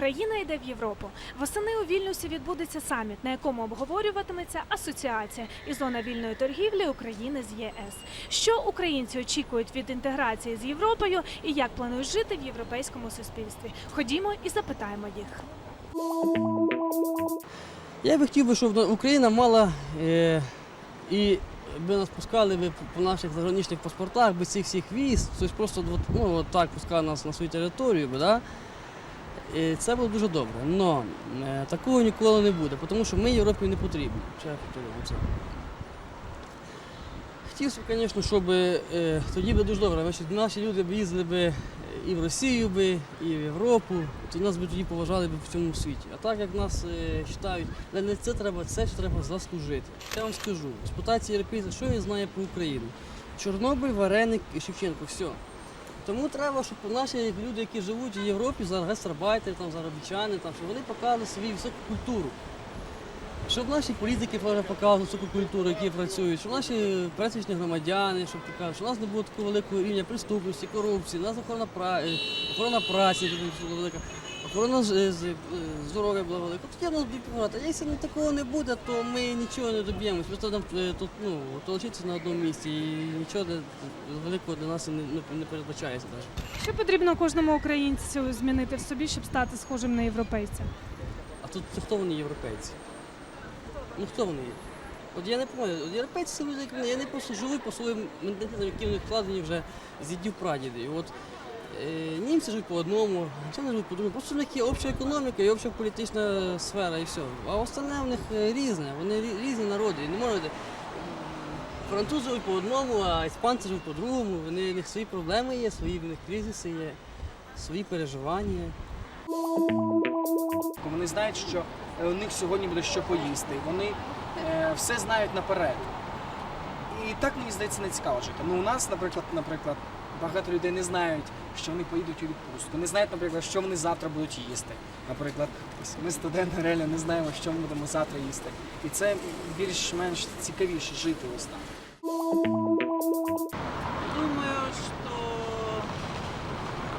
Україна йде в Європу. Восени у Вільнюсі відбудеться саміт, на якому обговорюватиметься асоціація і зона вільної торгівлі України з ЄС. Що українці очікують від інтеграції з Європою і як планують жити в європейському суспільстві? Ходімо і запитаємо їх. Я би хотів би, щоб Україна мала е, і би нас пускали би по наших заграничних паспортах без цих всіх віз, тобто просто ну, от так пускали нас на свою територію, би, да? І це було дуже добре. Але такого ніколи не буде, тому що ми Європі не потрібні. Ще. Хотів, звісно, щоб е, тоді би дуже добре, що наші люди б їздили би і в Росію би, і в Європу, то нас би тоді поважали б в цьому світі. А так як нас е, вважають, не це треба, це ж треба заслужити. Я вам скажу, респутація європейця, що він знає про Україну? Чорнобиль, Вареник і Шевченко, все. Тому треба, щоб наші люди, які живуть в Європі, зараз гастарбайтери, там, заробітчани, там, щоб вони показували свою високу культуру. Щоб наші політики показували високу культуру, які працюють, щоб наші пересічні громадяни, щоб показали, що у нас не було такого великого рівня преступності, корупції, у нас охорона праці велика, охорона здоров'я була велика. Тоді в нас багато. А якщо такого не буде, то ми нічого не доб'ємось. Просто нам е, тут ну, толчитися на одному місці і нічого великого для нас не, не, не передбачається. навіть. Що потрібно кожному українцю змінити в собі, щоб стати схожим на європейця? А тут то хто вони європейці? Ну хто вони є? От я не пам'ятаю, от європейці це люди, вони, вони просто живуть по своїм менталітетам, які в них вкладені вже з дідів. От е, німці живуть по одному, англічани живуть по другому. Просто в є обща економіка і обща політична сфера і все. А остальне в них е, різне, вони різні народи. Не можна французи живуть по одному, а іспанці живуть по другому. Вони, в них свої проблеми є, свої в них кризиси є, свої переживання. Вони знають, що е, у них сьогодні буде що поїсти. Вони е, все знають наперед. І так мені здається не цікаво жити. Ну у нас, наприклад, наприклад, багато людей не знають, що вони поїдуть у відпустку. Не знають, наприклад, що вони завтра будуть їсти. Наприклад, ми студенти реально не знаємо, що ми будемо завтра їсти. І це більш-менш цікавіше жити ось так. Думаю, что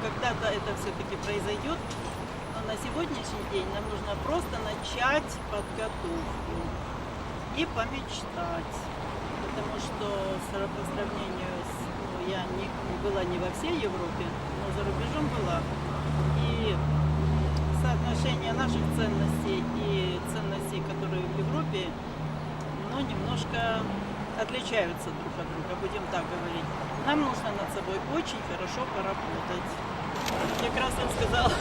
когда-то это все-таки произойдет, но на сегодняшний день нам нужно просто начать подготовку и помечтать. Потому что по сравнению не, была не во всей Европе, но за рубежом была. И соотношение наших ценностей и ценностей, которые в Европе, ну, немножко отличаются друг от друга, будем так говорить. Нам нужно над собой очень хорошо поработать. Как раз я сказала,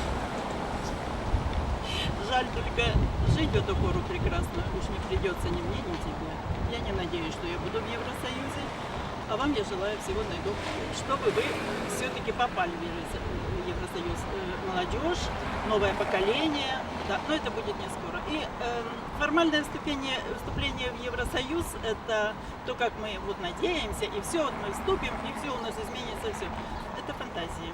жаль только жить в эту пору прекрасно уж не придется ни мне, ни тебе. Я не надеюсь, что я буду в Евросоюзе, а вам я желаю всего наилучшего, чтобы вы все-таки попали в Евросо- в Евросоюз. Э, Молодежь, новое поколение, да, но это будет не скоро. И эм, формальное вступление, вступление в Евросоюз – это то, как мы вот надеемся, и все, вот мы вступим, и все у нас изменится, все. Это фантазии.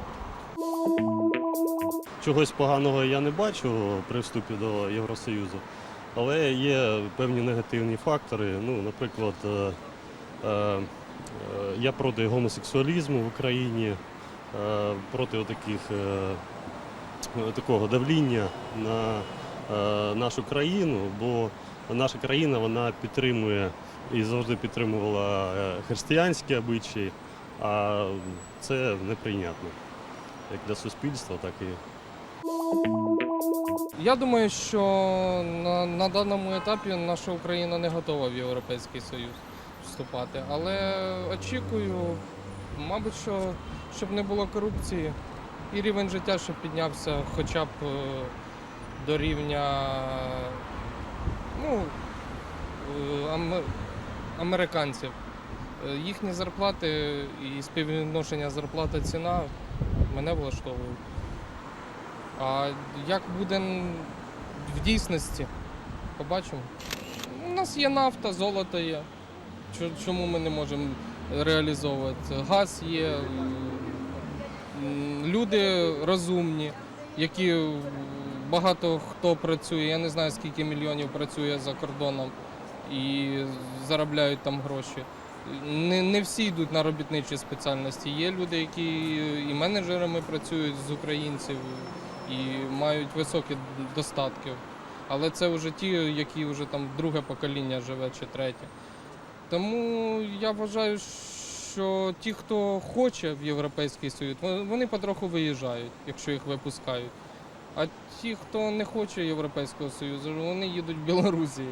Чогось поганого я не бачу при вступі до Євросоюзу, але є певні негативні фактори. Ну, наприклад, е, е, е, я проти гомосексуалізму в Україні, е, проти таких, такого давління на е, нашу країну, бо наша країна вона підтримує і завжди підтримувала е, християнські обичаї, а це неприйнятно як для суспільства, так і Я думаю, що на, на даному етапі наша Україна не готова в Європейський Союз вступати. Але очікую, мабуть, що щоб не було корупції і рівень життя, щоб піднявся хоча б е, до рівня ну, е, американців. Е, Їхні зарплати і співвідношення зарплата ціна мене влаштовують. А як буде в дійсності? Побачимо. У нас є нафта, золото є. Чо- Чому ми не можемо реалізовувати? Газ є, люди розумні, які багато хто працює. Я не знаю, скільки мільйонів працює за кордоном і заробляють там гроші. Не, не всі йдуть на робітничі спеціальності. Є люди, які і менеджерами працюють з українців, і мають високі достатки. Але це вже ті, які вже там друге покоління живе чи третє. Тому я вважаю, що ті, хто хоче в Європейський Союз, вони потроху виїжджають, якщо їх випускають. А ті, хто не хоче Європейського Союзу, вони їдуть в Білорусі.